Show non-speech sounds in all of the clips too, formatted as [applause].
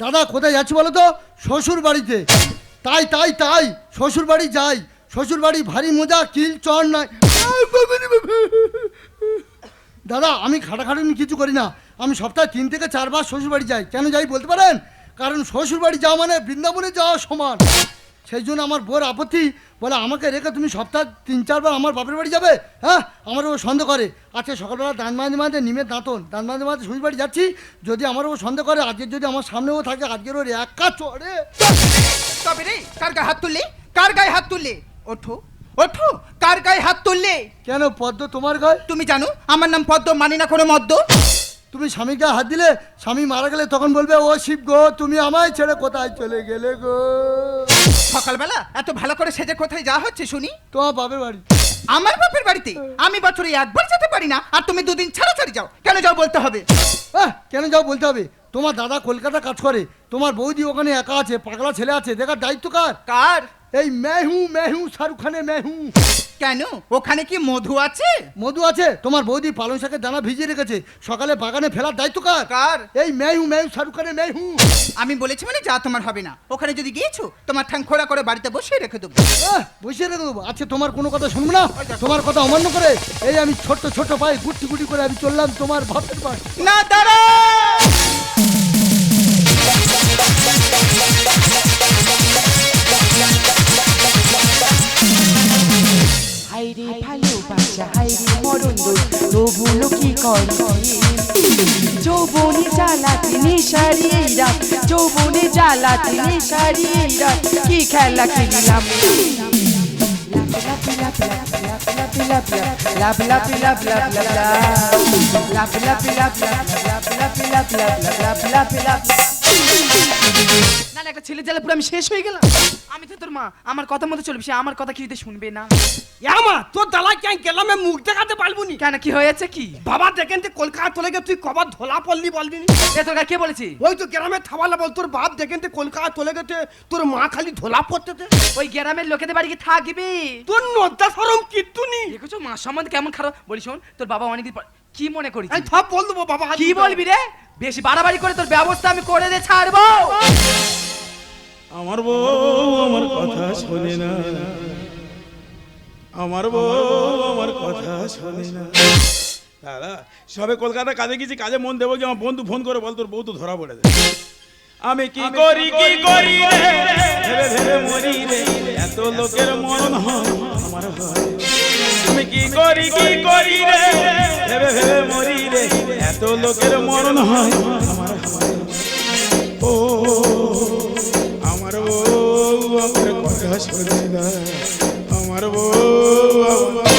দাদা, কোথায় যাচ্ছি বলো তো? শ্বশুর বাড়িতে তাই তাই তাই শ্বশুর বাড়ি যাই। শ্বশুর বাড়ি ভারী মজা, কিল, চর নাই। দাদা, আমি খাটাখাটুনি কিছু করি না। আমি সপ্তাহে তিন থেকে চারবার শ্বশুর বাড়ি যাই। কেন যাই বলতে পারেন? কারণ শ্বশুর বাড়ি যাওয়া মানে বৃন্দাবনে যাওয়া সমান। সেই জন্য আমার বোর আপত্তি বলে আমাকে রেখে তুমি সপ্তাহ তিন চারবার আমার বাপের বাড়ি যাবে? হ্যাঁ? আমার ও সন্দেহ করে। আজকে সকালবেলা দান মাঝে মাঝে নিমের দাঁতন দান মাঝে মাঝে শ্বশুর বাড়ি যাচ্ছি। যদি আমার ও সন্দেহ করে আজকে যদি আমার সামনেও থাকে আজকের ওর এক কাজ চড়ে তবে রে কার গায়ে হাত তুললে? কার গায়ে হাত তুললে? ওঠো ওঠো কার গায়ে হাত তুললে? কেন পদ্ম তোমার গায়ে? তুমি জানো আমার নাম পদ্ম মানি না কোনো মদ্য তুমি স্বামীকে হাত দিলে স্বামী মারা গেলে তখন বলবে ও শিব গো তুমি আমায় ছেড়ে কোথায় চলে গেলে গো? সকালবেলা এত ভালো করে সেজে কোথায় যাওয়া হচ্ছে শুনি? তোমার বাপের বাড়ি। আমার বাপের বাড়িতে? আমি বছরে একবার যেতে পারি না আর তুমি দুদিন ছাড়া ছাড়ি যাও। কেন যাও বলতে হবে? আহ, কেন যাও বলতে হবে? তোমার দাদা কলকাতা কাজ করে তোমার বৌদি ওখানে একা আছে পাগলা ছেলে আছে দেখার দায়িত্ব কার? কার? এই মেহু মেহু শাহরুখ খানের মেহু। কেন? ওখানে কি মধু আছে? মধু আছে। তোমার বৌদি পালং শাকের দানা ভিজিয়ে রেখেছে। সকালে বাগানে ফেলার দায়িত্ব কার? কার? এই মেহু মেহু শাহরুখ খানের মেহু। আমি বলেছি মানে যা তোমার হবে না। ওখানে যদি গিয়েছো তোমার ঠ্যাং খোড়া করে বাড়িতে বসে রেখে দেবো। আহ, বসিয়ে রেখে দেবো? আচ্ছা তোমার কোনো কথা শুনব না? তোমার কথা অমান্য করে এই আমি ছোট্ট ছোট্ট পায়ে গুটি গুটি করে আমি চললাম তোমার বাপের বাড়ি। না দাঁড়া হাইরে ভালোবাসা হাইরে মরণ তবুলো কি করে যৌবনে জ্বালাতে নেশারি রাত যৌবনে জ্বালাতে নেশারি রাত কি খেলা খেলিলাম লাভ লাভ লাভ লাভ না না একটা ছেলে জেলে পুরো আমি শেষ হয়ে গেলাম। আমি তো তোর মা আমার কথা মতো চলবে সে আমার কথা কিছুতে শুনবে না। ইয়ামা তোর দালা কেন গেলাম আমি মুখ দেখাতে পারব নি। কেন কি হয়েছে কি? বাবা দেখেন তো কলকাতা চলে গে তুই কবার ধোলা পড়লি বলবি নি? এ তোর কে বলেছি? ওই তো গ্রামে থামালা বল তোর বাপ দেখেন তো কলকাতা চলে গেছে তোর মা খালি ধোলা পড়তে ওই গ্রামের লোকেদের বাড়ি কি থাকবি? তোর নদ্দা সরম কিত্তুনি দেখেছ মা সম্বন্ধে কেমন খারাপ? বলি শোন তোর বাবা অনেকদিন পর কি মনে করিস? আমি সব বল দেবো বাবা কি বলবি রে? বেশি বাড়াবাড়ি করে তোর ব্যবস্থা আমি করে দে ছাড়বো। আমার বউ আমার কথা শোনে না। আমার বউ আমার কথা শোনে না। দাদা সবে কলকাতা কাজে গেছি কাজে মন দেবো কি? আমার বন্ধু ফোন করে বল তোর বউ তো ধরা পড়ে যায় আমি কি করি কি করি রে? ভেবে ভেবে মরি রে। এত লোকের মরণ হয় আমার হয় আমি কি করি কি করি রে? ভেবে ভেবে মরি রে। এত লোকের মরণ হয় আমার হয় ও আমার বউ আমার কথা শোনে না। আমার আমার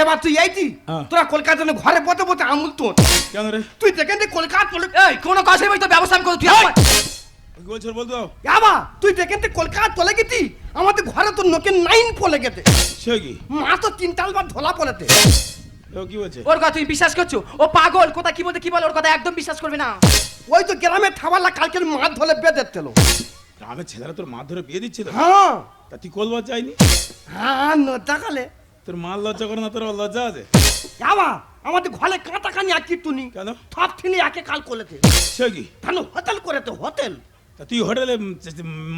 এবার তুই এইটি হ্যাঁ। তোরা কলকাতা ঘরে পথে পথে আমুল তোর। কেন রে? তুই দেখেন কলকাতা চলে এই কোনো কাজ নেই তোর ব্যবস্থা আমি করে তুই বলছো বলতো আমা তুই দেখেন যে কলকাতা চলে গেছি আমাদের ঘরে তোর নোকে নাইন পলে গেছে। সে কি? মা তো তিন বার ধোলা পড়েছে। ও কি বলছে? ওর কথা তুমি বিশ্বাস করছ? ও পাগল কোথা কি বলতে কি বলে ওর কথা একদম বিশ্বাস করবে না। ওই তো গ্রামে থাওয়ালা কালকের মাছ ধরে বেঁধে তেলো গ্রামের ছেলেরা তোর মা ধরে বিয়ে দিচ্ছিল? হ্যাঁ। তা তুই কলবার চাইনি? হ্যাঁ নদা কালে। তোর মাল লজ্জা করে না তোর লজ্জা আছে? আমা আমাদের ঘরে কাঁটা কানি আর কিট্টু নি কেন? সব তিনি একে কাল করেছে। সে কি? কেন হোটেল করেছে হোটেল? তা তুই হোটেলে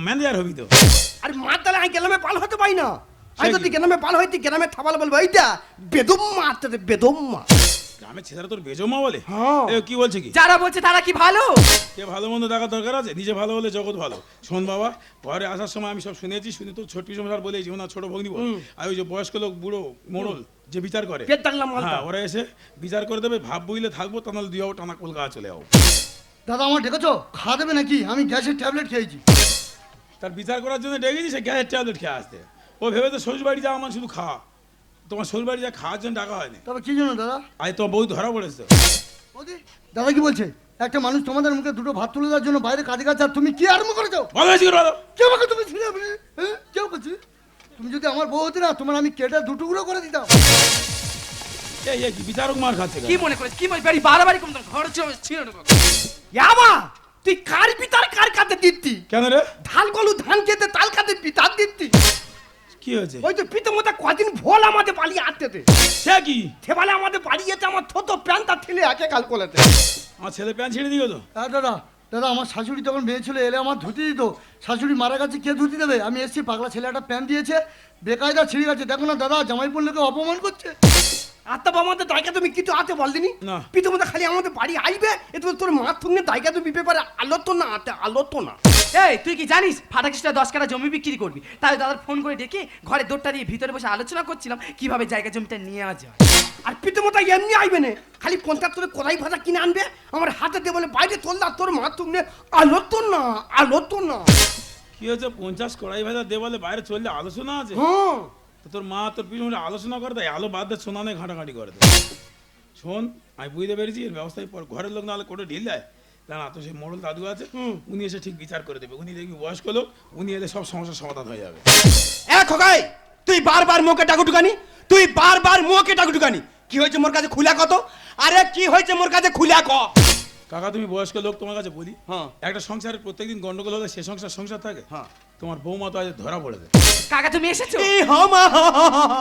ম্যানেজার হবি তো। আরে মার তালে আমি গ্রামে পাল হতে পাই না। আমি যদি গেলামে পাল হইতে গেলামে থাবাল বলব এইটা বেদম মারতে বেদম মা গ্রামের ছেলেরা তোর বেজমা বলে? হ্যাঁ। এ কি বলছে কি? যারা বলছে তারা কি ভালো? কে ভালো মন্দ দেখার দরকার আছে? নিজে ভালো হলে জগৎ ভালো। শোন বাবা ঘরে আসার সময় আমি সব শুনেছি শুনে তো ছোট সময় বলে জীবন ছোট ভগ্নি বল আর ওই যে বয়স্ক লোক বুড়ো মোড়ল যে বিচার করে। পেট টাংলাম মালটা। হ্যাঁ ওরা এসে বিচার করে দেবে ভাব বুঝলে থাকব তা নাহলে দুই টানা কলকাতা চলে যাব। দাদা আমার ডেকেছো? খাওয়া দেবে নাকি? আমি গ্যাসের ট্যাবলেট খেয়েছি। তার বিচার করার জন্য ডেকেছি সে গ্যাসের ট্যাবলেট খেয়ে আসতে ও ভেবে তো শ্বশুর বাড়ি যাওয়া আমার শুধু খাওয়া। তোমার শ্বশুর বাড়ি যা খাওয়ার জন্য ডাকা হয়নি। তবে কি জন্য দাদা? আজ তোমার বউ ধরা পড়েছে। বৌদি, দাদা কি বলছে? একটা মানুষ তোমাদের মুখে দুটো ভাত তুলে দেওয়ার জন্য বাইরে কাজে কাজ আর তুমি কি আরম্ভ করেছ? ভালো হয়েছে কি বলো? কে আমাকে তুমি ছিলে হ্যাঁ? কেউ করছি তুমি যদি আমার বউ হতে না তোমার আমি কেটে দুটুকরো করে দিতাম। এই এই কি বিচারক মার খাচ্ছে কি মনে করিস? কি মনে বাড়ি বাড়াবাড়ি কম ঘর ছিল না তুই কার পিতার কার কাতে দিতি? কেন রে? ধান গলু ধান খেতে তাল কাতে পিতার দিতি? কি হয়েছে? ওই তো পিতে মতো কদিন ভোল আমাদের পালিয়ে আটতে সে কি? সেবালে আমাদের বাড়ি যেতে আমার ছোট প্যান্টটা ঠেলে একে কাল কোলাতে। আমার ছেলে প্যান্ট ছেড়ে দিও তো? হ্যাঁ দাদা দাদা আমার শাশুড়ি তখন মেয়ে ছিল এলে আমার ধুতি দিত। শাশুড়ি মারা গেছে কে ধুতি দেবে? আমি এসছি পাগলা ছেলে একটা প্যান্ট দিয়েছে বেকায়দা ছিঁড়ে গেছে। দেখো না দাদা জামাই পড়লে অপমান করছে। আত্মা আমাদের দায়িকা তুমি কিছু আছে বলদিনি না। পিতে খালি আমাদের বাড়ি আসবে এ তো তোর মা তুমি দায়িকা তুমি ব্যাপারে আলো তো না আতে আলো না। এই তুই কি জানিস? ফাটাকিসটা দশ কাটা জমি বিক্রি করবি। তাই দাদার ফোন করে ডেকে ঘরে দৌড়টা দিয়ে ভিতরে বসে আলোচনা করছিলাম কীভাবে জায়গা জমিটা নিয়ে যাওয়া যায়। আর পিতে মতো এমনি আইবে না। খালি পঞ্চাশ তোর কোথায় ভাজা কিনে আনবে আমার হাতে দিয়ে বলে বাইরে তোল না তোর মা তুমি আলো তো না আলো তো না। কি হয়েছে? পঞ্চাশ কড়াই ভাজা দেওয়ালে বাইরে চললে আলোচনা আছে? হ্যাঁ। তো তোর মা তোর পিছনে আলোচনা করে দেয় আলো বাদ দিয়ে সোনা নিয়ে ঘাঁটাঘাঁটি করে দেয়। শোন আমি বুঝতে পেরেছি এর ব্যবস্থায় পর ঘরের লোক নাহলে করে ঢিল দেয়। না তো সেই মোড়ল দাদু আছে উনি এসে ঠিক বিচার করে দেবে। উনি দেখবি বয়স্ক লোক উনি এলে সব সমস্যার সমাধান হয়ে যাবে। এ খোকাই তুই বারবার মুখে টাকুটুকানি তুই বারবার মুখে টাকুটুকানি কি হয়েছে মোর কাছে খুলা কত? আরে কি হয়েছে মোর কাছে খুলা ক? কাকা তুমি বয়স্ক লোক তোমার কাছে বলি। হ্যাঁ। একটা সংসারে প্রত্যেকদিন গন্ডগোল হলে সে সংসার সংসার থাকে। হ্যাঁ। তোমার বৌমা তো আজ ধরা পড়ে দেয় কাকা তুমি এসেছ? এই হ মা হ, হ, হ, হ।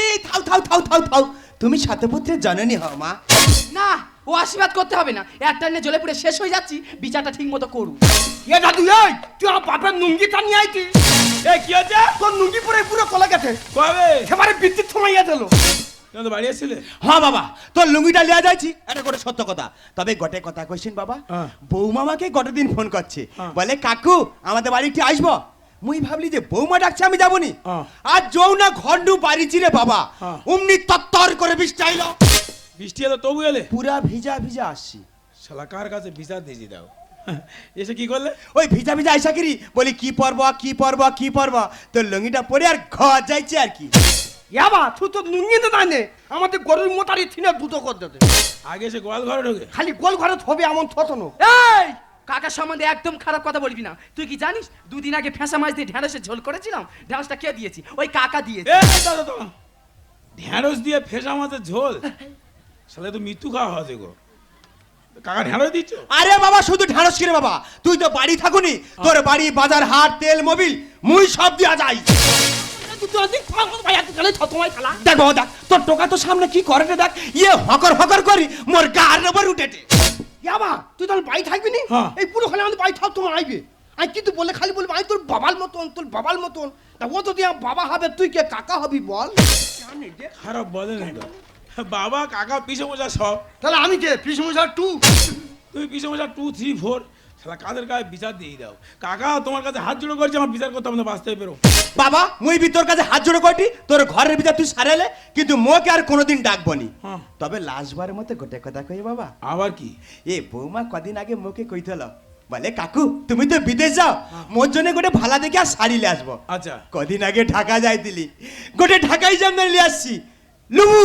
এই থাও থাও থাও থাও থাও। তুমি সাতপুত্রের জননী হ মা। না ও আশীর্বাদ করতে হবে না। একটা নিয়ে জ্বলে পুড়ে শেষ হয়ে যাচ্ছি বিচারটা ঠিক মতো করু এ দাদু এই তুই আমার বাপের নুঙ্গিটা নিয়ে আইতি এ কি হচ্ছে তোর নুঙ্গি পরে পুরো কলা গেছে। কবে? সেবারে বিদ্যুৎ থমাইয়া দিল। তুমি তো বাড়ি এসেছিলে হ্যাঁ বাবা তোর লুঙ্গিটা লিয়া যাচ্ছি এটা করে সত্য কথা। তবে গটে কথা কইছেন বাবা হ্যাঁ। বৌমামাকে গটে দিন ফোন করছে। হ্যাঁ। বলে কাকু আমাদের বাড়িতে আসব? মুই ভাবলি যে বৌমা ডাকছে আমি যাবনি হ্যাঁ। আর যৌ না ঘন্ডু বাড়ি চিরে বাবা। অমনি তত্তর করে বৃষ্টি আইলো। বৃষ্টি এলো তবু এলে? পুরা ভিজা ভিজা আসছি। শালাকার কাছে বিচার দিয়েছি দাও এসে কি করলে? ওই ভিজা ভিজা আইসা কিরি? বলি কি পরব কি পরব কি পরব? তোর লুঙ্গিটা পরে আর ঘর যাইছে আর কি। ইয়াবা তুই তো নুঙ্গি তো জানে আমাদের গরুর মোটারি থিনে দুটো কর দিতে আগে এসে গোয়াল ঘরে ঢোকে। খালি গোল ঘরে থবে এমন থতনো এই কাকার সম্বন্ধে একদম খারাপ কথা বলবি না। তুই কি জানিস দুদিন আগে ফেঁসা মাছ দিয়ে ঢেঁড়সের ঝোল করেছিলাম? ঢেঁড়সটা কে দিয়েছি? ওই কাকা দিয়েছে। এ দাদা তো ঢ্যাঁড়স দিয়ে ফেসা মাছের ঝোল? শালা তো মৃত্যু খাওয়া হচ্ছে গো। কাকা ঢ্যাঁড়স দিচ্ছ? আরে বাবা শুধু ঢাড়স কিরে বাবা। তুই তো বাড়ি থাকুনি তোর বাড়ি বাজার হাট তেল মোবিল মুই সব দিয়া যাই। দেখ বাবা দেখ তোর টোকা তো সামনে কি করে রে দেখ? ইয়ে হকর হকর করি মোর গার উপর উঠেছে ইয়াবা তুই তাহলে বাড়ি থাকবি নি? হ্যাঁ। এই পুরো খালি আমাদের বাড়ি থাক তোমার আইবে। আমি কিন্তু বলে খালি বলব আমি তোর বাবার মতন তোর বাবার মতন। তা ও তো দিয়া বাবা হবে তুই কে কাকা হবি বল। খারাপ বলে না বাবা কাকা পিসে মশা সব। তাহলে আমি কে? পিসমশার টু তুমি পিসে মশা টু থ্রি ফোর শালা কাদের গায়ে বিচার দিয়ে দাও? কাকা তোমার কাছে হাত জোড়ো করছে আমার বিচার করতে না বাঁচতে পেরো বাবা মুই বি তোর কাছে হাত জোড়ো কটি তোর ঘরের ভিতর তুই সারালে কিন্তু মোকে আর কোনোদিন ডাকবনি হ্যাঁ। তবে লাস্টবারের মতো গোটে কথা কই বাবা। আবার কি? এ বৌমা কদিন আগে মুখে কইতল বলে কাকু তুমি তো বিদেশ যাও মোর জন্য গোটে ভালা দেখে আর লিয়ে আসব। আচ্ছা। কদিন আগে ঢাকা যাই দিলি গোটে ঢাকাই জামদানি আসছি। লেবু!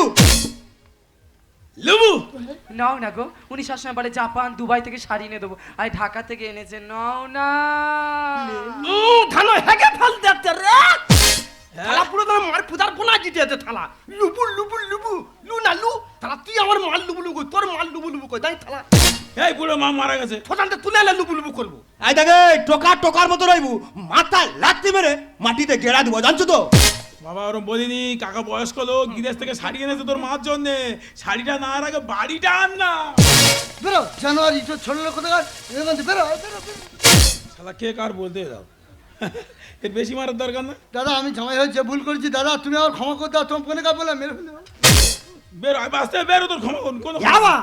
নাও না গো। উনি সবসময় বলে জাপান দুবাই থেকে শাড়ি এনে দেবো। আর ঢাকা থেকে এনেছে নাও না। থানো হেগে ফেল দেখতে রে। থালা পুরো তোমার মার পুজার পোনা জিতে আছে থালা। লুবু লুবু লুবু লু না লু। থালা তুই আমার মাল লুবু লুবু তোর মাল লুবু লুবু কই? তাই থালা। এই পুরো মা মারা গেছে। ছোটানটা তুলে এলে লুবু লুবু করব। আই দেখে টোকা টোকার মতো রইবু। মাথা লাত্তি মেরে মাটিতে গেড়া দিব জানছো তো? বাবা ওরম বলিনি কাকা বয়স্ক লোক বিদেশ থেকে শাড়ি এনেছে তোর মার জন্য। শাড়িটা না আগে বাড়িটা আন না। বেরো জানুয়ারি তো ছোট লোক কোথাকার বেরো বেরো। শালা কে কার বলতে দাও? এর বেশি মারার দরকার না। দাদা আমি জামাই হয়েছে ভুল করেছি। দাদা তুমি আমার ক্ষমা করে দাও তোমার ফোনে কাজ বলে মেরে ফেলে বেরো বাঁচতে বেরো তোর ক্ষমা করুন কোনো ইয়াবা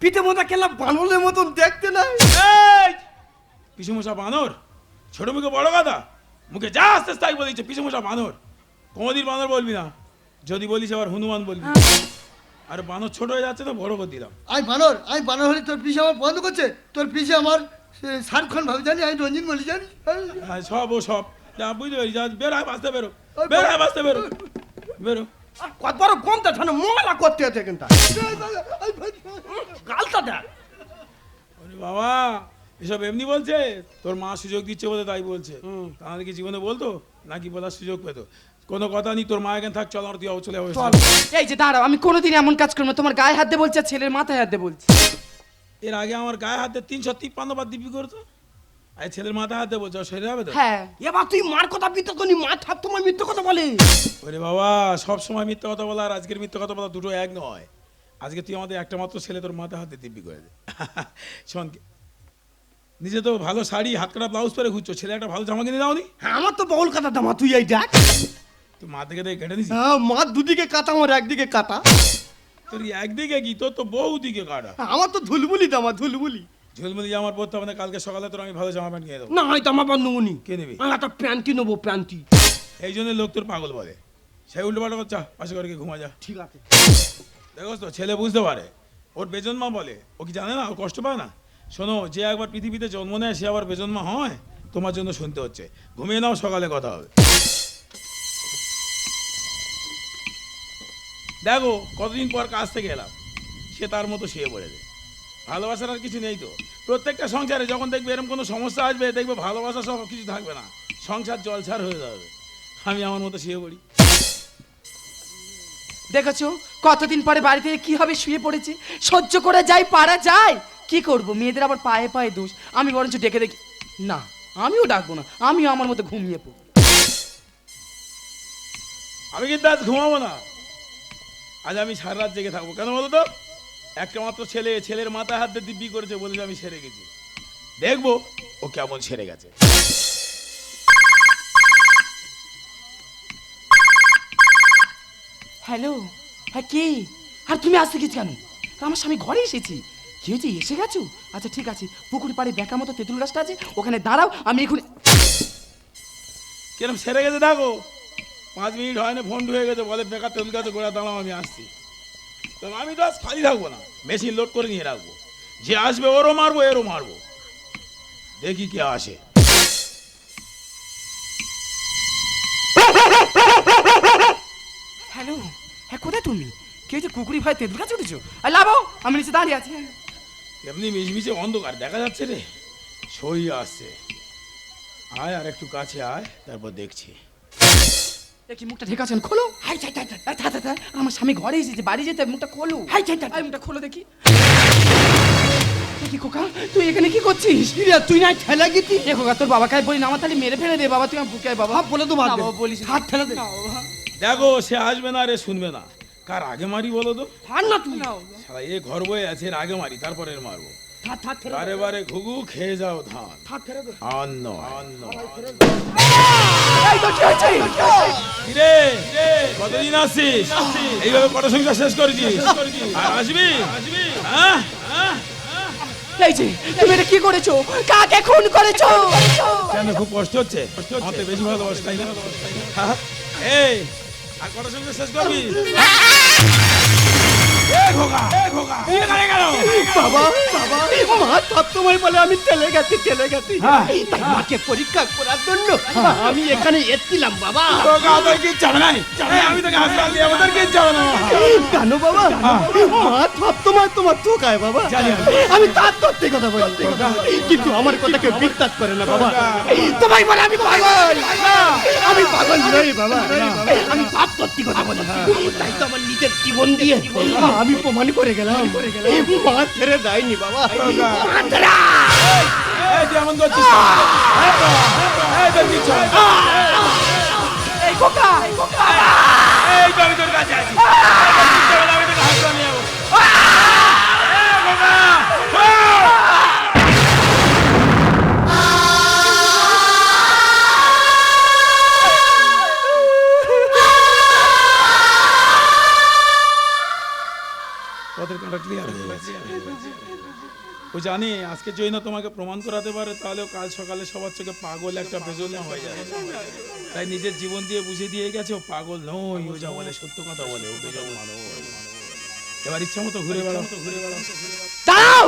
পিঠে মোটা কেলা বানরের মতন দেখতে নাই। পিসু মশা বানর ছোট মুখে বড় কথা। মুখে যা আসতে তাই বলেছে পিসু মশা বানর। কোনোদিন বানর বলবি না। যদি বলিস আবার হনুমান বলবি। আর বানর ছোট হয়ে যাচ্ছে তো বড় করে দিলাম। আমি বানর আমি বানর হলে তোর পিসে আমার বন্ধ করছে। তোর পিসে আমার সে শাহরুখ খান ভাবি জানি আমি রঞ্জিত বলি জানি। হ্যাঁ। সব ও সব। যা বুঝতে পারি যা বের আয় বাঁচতে বেরো। বের আয় বাঁচতে বেরো। বেরো। কত বড় গমটা ছানো মোলা করতে আছে কিন্তু। গালটা দেখ। বাবা এসব এমনি বলছে? তোর মা সুযোগ দিচ্ছে বলে তাই বলছে। তাহলে কি জীবনে বলতো? নাকি বলার সুযোগ পেতো? কোনো কথা নেই তোর মা এখানে থাক চল আমার তুই চলে। যাব। এই যে দাঁড়াও আমি কোনোদিন এমন কাজ করব না। তোমার গায়ে হাত দিয়ে বলছি আর ছেলের মাথায় হাত দিয়ে বলছি। এর আগে আমার গায়ে হাতে তিনশো তিপ্পান্ন বার দিবি করতো আর ছেলের মাথা হাত জ্বর সেরে যাবে তো? হ্যাঁ। এবার তুই মার কথা মিথ্যা তো মা সব তোমার মিথ্যা কথা বলে। ওরে বাবা সব সময় মিথ্যা কথা বলা আর আজকের মিথ্যা কথা বলা দুটো এক নয়। আজকে তুই আমাদের একটা মাত্র ছেলে তোর মাথা হাতে দিব্যি করে দে। [laughs] শোন নিজে তো ভালো শাড়ি হাত কাটা ব্লাউজ পরে ঘুরছো ছেলে একটা ভালো জামা কিনে দাওনি? হ্যাঁ, আমার তো বউল কাটা দামা তুই এই দেখ। তুই মা থেকে দেখে কেটে দিছিস হ্যাঁ দুদিকে কাটা আমার একদিকে কাটা তোর একদিকে কি তোর তো বউ দিকে কাটা আমার তো ধুলবুলি ধুলবুলি ঝুলমুলি জামার পরতে হবে না কালকে সকালে তোর আমি ভালো জামা প্যান্ট কিনে দেবো না কে নিবি আমি একটা নেব প্যান্টি এই জন্য লোক তোর পাগল বলে সেই উল্টো পাল্টা করছা পাশে করে ঘুমা যা ঠিক আছে দেখো তো ছেলে বুঝতে পারে ওর বেজন্মা বলে ও কি জানে না ও কষ্ট পায় না শোনো যে একবার পৃথিবীতে জন্ম নেয় সে আবার বেজন্মা হয় তোমার জন্য শুনতে হচ্ছে ঘুমিয়ে নাও সকালে কথা হবে দেখো কতদিন পর কাজ থেকে এলাম। সে তার মতো শুয়ে পড়ে দেয় ভালোবাসার আর কিছু নেই তো। প্রত্যেকটা সংসারে যখন দেখবে এরকম কোনো সমস্যা আসবে দেখবে ভালোবাসা সব কিছু থাকবে না। সংসার জলছার হয়ে যাবে। আমি আমার মতো শুয়ে পড়ি। দেখেছ? কতদিন পরে বাড়ি থেকে কি হবে শুয়ে পড়েছে? সহ্য করে যাই পারা যায়। কি করব? মেয়েদের আবার পায়ে পায়ে দোষ। আমি বরঞ্চ ডেকে দেখি না আমিও ডাকবো না। আমিও আমার মতো ঘুমিয়ে পড়ব। আমি কিন্তু আজ ঘুমাবো না। আজ আমি সারা রাত জেগে থাকব। কেন বলো তো? একটা মাত্র ছেলে ছেলের মাথায় হাত দিয়ে দিব্যি করেছে বলে আমি সেরে গেছি। দেখব ও কেমন সেরে গেছে। হ্যালো হ্যাঁ কে? আর তুমি আসতে গেছি কেন? আমার স্বামী ঘরে এসেছি। কি হয়েছে এসে গেছো? আচ্ছা ঠিক আছে পুকুর পাড়ে বেকা মতো তেঁতুল গাছটা আছে ওখানে দাঁড়াও আমি এখন কিরম সেরে গেছে দেখো। পাঁচ মিনিট হয় না ফোন ঢুকে গেছে বলে বেকার তেল গাছে গোড়া দাঁড়াও আমি আসছি। তো আমি তো আজ খালি থাকব না মেশিন লোড করে নিয়ে রাখব। যে আসবে ওরও মারবো এরও মারবো। দেখি কে আসে। হ্যালো হ্যাঁ কোথায় তুমি? কে হয়েছে কুকুরি ভাই তেঁতুল গাছে উঠেছো? আর লাভো আমি নিচে দাঁড়িয়ে আছি। এমনি মিশমিশে অন্ধকার দেখা যাচ্ছে রে। সই আসছে। আয় আর একটু কাছে আয় তারপর দেখছি। কি মুখটা ঢেকাছেন খোলো। হাই থা থা আমার স্বামী ঘরে এসেছে বাড়ি যেতে মুখটা খোলো। হাই ছাই ছাই মুখটা খোলো দেখি। কি খোকা তুই এখানে কি করছিস? তুই না ঠেলা গেছি এ খোকা তোর বাবাকে বলি না আমার তাহলে মেরে ফেলে দে বাবা তুই আমার বুকে বাবা। হাত বলে তো বাবা, বলিস হাত ঠেলে দে। দেখো সে আসবে না রে শুনবে না। কার আগে মারি বলো তো? ছাড় না তুই। সারা এ ঘর বয়ে আছে এর আগে মারি তারপরে মারবো। বারে বারে ঘুঘু খেয়ে যাও ধান। অন্ন অন্ন কতদিন আসছিস এইভাবে কত সংসার শেষ করেছিস? আর আসবি? হ্যাঁ? এই যে তুমি এটা কি করেছ? কাকে খুন করেছ? কেন খুব কষ্ট হচ্ছে? বেশি ভালোবাসা তাই না? হ্যাঁ? এই আর কত সংসার শেষ করবি? এ খোকা, এ খোকা, তুই এখানে কেন? বাবা বাবা। মা সব সময় বলে আমি চলে গেছি চলে গেছি। হ্যাঁ। তাই মাকে পরীক্ষা করার জন্য আমি এখানে এসেছিলাম বাবা। আমি তোকে হাসপাতাল দিয়ে আমাদের কিচ্ছু হবে না। জানো বাবা? মা সব সময় তোমার ঠোকায় বাবা। আমি তার সত্যি কথা বলি। কিন্তু আমার কথা কেউ বিশ্বাস করে না বাবা। তোমায় বলে আমি পাগল। আমি পাগল নই বাবা। আমি সব সত্যি কথা বলি। তাই তো আমার নিজের জীবন দিয়ে আমি প্রমাণ করে গেলাম। মা ছেড়ে যায়নি বাবা। এমন করছিস? এই, না। এই খোকা এই তো আমি তোর কাছে আছি। আমি তোকে হাসপাতাল যাব। এই, খোকা! ও জানি, আজকে যদি না তোমাকে প্রমাণ করাতে পারে, তাহলেও কাল সকালে সবার চোখে পাগল একটা বেজন্য হয়ে যাবে। তাই নিজের জীবন দিয়ে বুঝে দিয়ে গেছে, ও পাগল নয় ও যা বলে সত্য কথা বলে, ও বেজল মানুষ। এবার ইচ্ছা মতো ঘুরে বেড়াও। দাঁড়াও!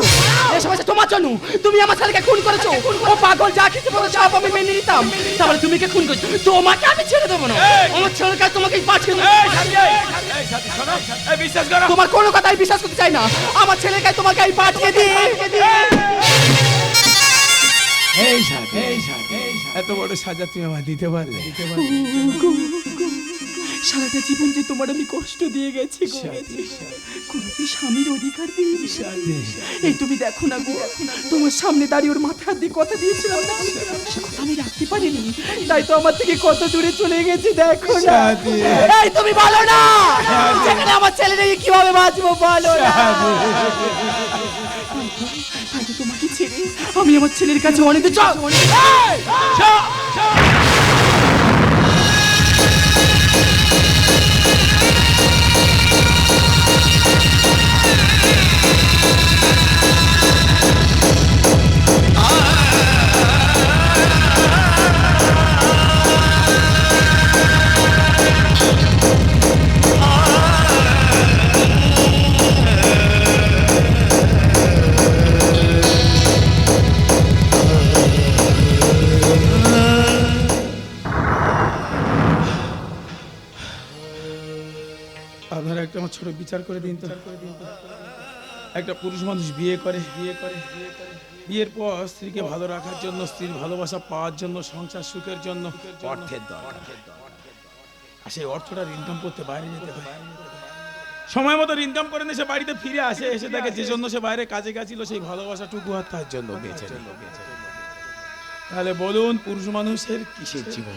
এসব আছে তোমার জন্য। তুমি আমার ছেলেকে খুন করেছ। ও পাগল যা কিছু বলে সব আমি মেনে নিতাম। তাহলে তুমি কে খুন করেছ? তোমাকে আমি ছেড়ে দেবো না। আমার ছেলের কাছে তোমাকে পাঠিয়ে দেবো এই, সাথী, এই, এই, সাথী, শোনো, এই, বিশ্বাস করো। তোমার কোনো কথাই বিশ্বাস করতে চাই না। আমার ছেলের কাছে তোমাকে আমি পাঠিয়ে দিই এই সাথী, এই সাথী, এত বড় সাজা তুমি আমার দিতে পারলে। সারাটা জীবন যে তোমার আমি কষ্ট দিয়ে গেছি গো। কোনোদিন স্বামীর অধিকার দিই এই তুমি দেখো না গো তোমার সামনে দাঁড়িয়ে ওর মাথা দিয়ে কথা দিয়েছিলাম না? সে কথা আমি রাখতে পারিনি। তাই তো আমার থেকে কত দূরে চলে গেছে দেখো না। এই তুমি বলো না! যেখানে আমার ছেলে নেই কীভাবে বাঁচবো বলো না? তোমাকে ছেড়ে আমি আমার ছেলের কাছে অনেক দূর ছোট বিচার করে দিন একটা পুরুষ মানুষ বিয়ে করে। বিয়ে করে বিয়ে করে বিয়ের পর স্ত্রীকে ভালো রাখার জন্য, স্ত্রীর ভালোবাসা পাওয়ার জন্য, সংসার সুখের জন্য, অর্থের দরকার। আর সেই অর্থটা ইনকাম করতে বাইরে যেতে হয়। সময় মতো ইনকাম করে সে বাড়িতে ফিরে আসে, এসে দেখে যে জন্য সে বাইরে কাজে গেছিল, সেই ভালোবাসাটুকু আর তার জন্য বেঁচে তাহলে বলুন, পুরুষ মানুষের কিসের জীবন?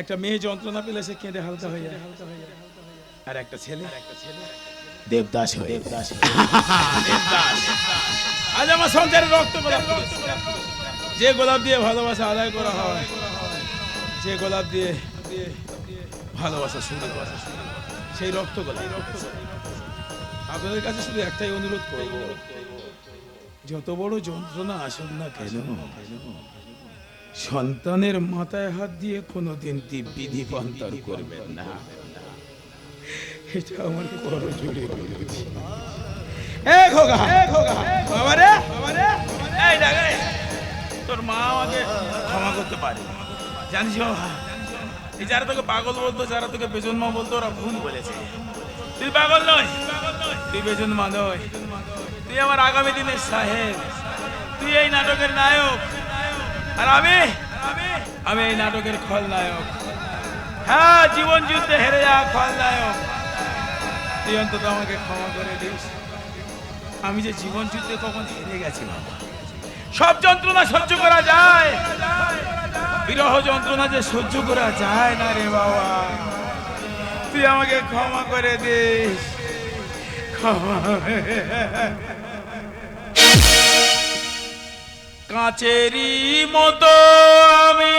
একটা মেয়ে যন্ত্রণা পেলে সে কেঁদে হালকা হয়ে যায়। আর একটা ছেলে? দেবদাস হয়ে দেবদাস আজ আমার সংসারে রক্ত যে গোলাপ দিয়ে ভালোবাসা আদায় করা হয় যে গোলাপ দিয়ে ভালোবাসা শুরু করা সেই রক্ত গোলাপ আপনাদের কাছে শুধু একটাই অনুরোধ করব যত বড় যন্ত্রণা আসুন না কেন সন্তানের মাথায় হাত দিয়ে কোনোদিন দিব্যি দীপান্তর করবেন না। এটা আমার করো জুড়ে বলেছি এ খোকা, বাবা রে এই দেখ তোর মা আমাকে ক্ষমা করতে পারে। জানিস বাবা, এই যারা তোকে পাগল বলতো, যারা তোকে বেজন মা বলতো, ওরা ভুল বলেছে। তুই পাগল নয় তুই বেজন মা নয় তুই আমার আগামী দিনের সাহেব। তুই এই নাটকের নায়ক। আর আমি আমি এই নাটকের খলনায়ক। হ্যাঁ জীবন যুদ্ধে হেরে যাওয়া খলনায়ক। তুই অন্তত আমাকে ক্ষমা করে দিস। আমি যে জীবন যুদ্ধে কখন হেরে গেছি সব যন্ত্রণা সহ্য করা যায়। বিরহ যন্ত্রণা যে সহ্য করা যায় না রে বাবা। তুই আমাকে ক্ষমা করে দিস। ক্ষমা। কাচেরি মতো আমি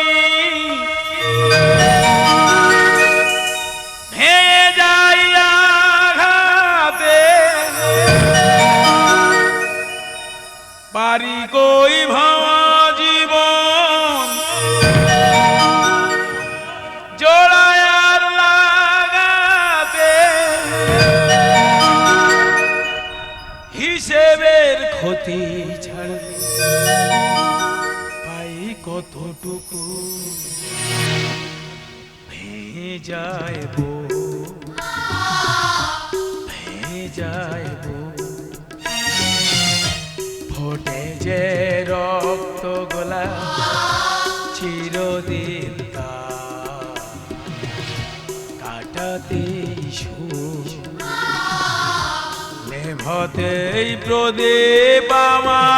নেভতেই প্রদীপ আমার।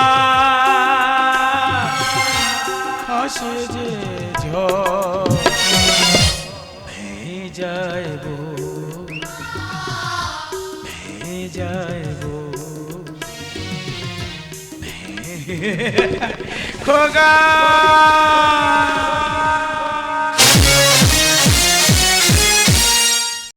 যে ঝড় ভেঙে যায় গো ভেঙে যায় গো। খোকা!